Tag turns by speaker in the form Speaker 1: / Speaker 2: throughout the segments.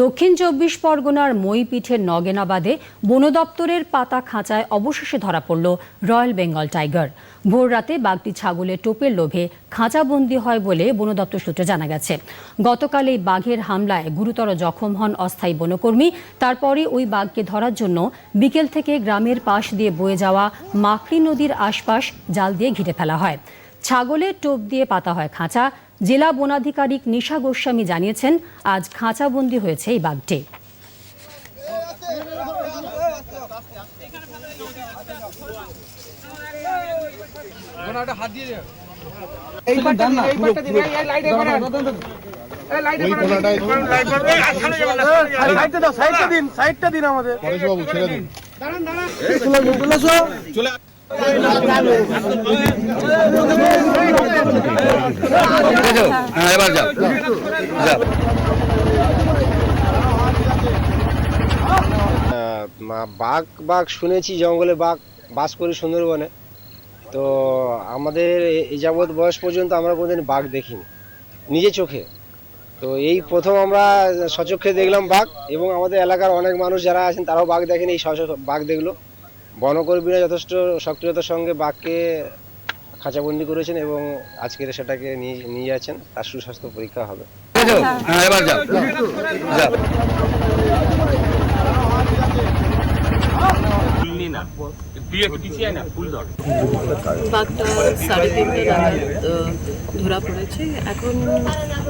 Speaker 1: দক্ষিণ চব্বিশ পরগনার মইপিঠের নগেনাবাদে বন দপ্তরের পাতা খাঁচায় অবশেষে ধরা পড়ল রয়্যাল বেঙ্গল টাইগার। ভোর রাতে বাঘটি ছাগলের টোপের লোভে খাঁচাবন্দি হয় বলে বন দপ্তর সূত্রে জানা গেছে। গতকাল এই বাঘের হামলায় গুরুতর জখম হন অস্থায়ী বনকর্মী। তারপরে ওই বাঘকে ধরার জন্য বিকেল থেকে গ্রামের পাশ দিয়ে বয়ে যাওয়া মাকড়ি নদীর আশপাশ জাল দিয়ে ঘিরে ফেলা হয়। ছাগলের টোপ দিয়ে পাতা হয় খাঁচা জেলা বনাধিকারিক নিশা গোস্বামী জানিয়েছেন আজ খাঁচাবন্দি হয়েছে এই বাঘটি।
Speaker 2: আমাদের। আসো
Speaker 3: এবার যাও।
Speaker 4: বাঘ বাঘ শুনেছি, জঙ্গলে বাঘ বাস করি সুন্দরবনে। তো আমাদের এই যাবৎ বয়স পর্যন্ত আমরা কোনোদিন বাঘ দেখিনি, নিজে চোখে। তো এই প্রথম আমরা সচক্ষে দেখলাম বাঘ, এবং আমাদের এলাকার অনেক মানুষ যারা আছেন, তারাও বাঘ দেখেনি, এই বাঘ দেখল। বনকর্মীরা যথেষ্ট সক্রিয়তার সঙ্গে বাঘকে খাঁচাবন্দি করেছেন এবং আজকের সেটাকে নিয়ে নিয়ে যাচ্ছেন তার সুস্বাস্থ্য পরীক্ষা হবে
Speaker 3: হ্যাঁ এবার যাও যাও
Speaker 5: বাঘটা সাড়ে তিনটে নাগাদ ধরা পড়েছে। এখন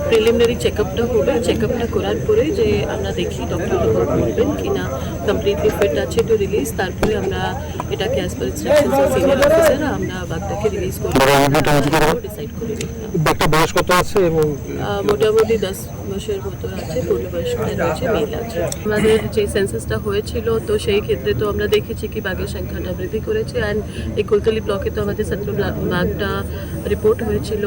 Speaker 5: প্রিলিমিনারি চেক আপটা হবে। চেক আপটা করার পরে যে আমরা দেখি ডক্টর রিপোর্ট বলবেন কি না কমপ্লিটলি ফিট আছে টু রিলিজ তারপরে আমরা এটাকে as per instructions of senior officer আমরা বাঘটাকে রিলিজ করি ডিসাইড করে
Speaker 6: বাঘটা বয়স কত আছে এবং
Speaker 5: মোটামুটি দশ বছর মতো আছে পনেরো বছর রয়েছে মেল আছে। আমাদের যে সেন্সাসটা হয়েছিল তো সেই ক্ষেত্রে তো আমরা দেখেছি কি বাঘের সংখ্যাটা বৃদ্ধি করেছে অ্যান্ড এই কুলতলি ব্লকে তো আমাদের সত্র বাঘটা রিপোর্ট হয়েছিল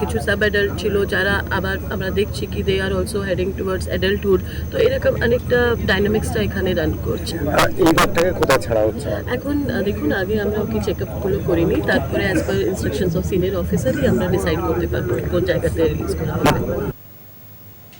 Speaker 5: কিছু সাব অ্যাডাল্ট ছিল যারা আবার আমরা দেখছি কি they are also heading towards adulthood তো এরকম অনেকটা ডাইনামিক্সটা এখানে রান করছে।
Speaker 6: এই বাঘটাকে কোথায় ছাড়া হচ্ছে?
Speaker 5: এখন দেখুন আগে আমরা ওকে চেক আপগুলো করিনি তারপরে as per instructions of senior অফিসারই আমরা ডিসাইড করতে পারব কোন জায়গাতে রিলিজ করা হবে।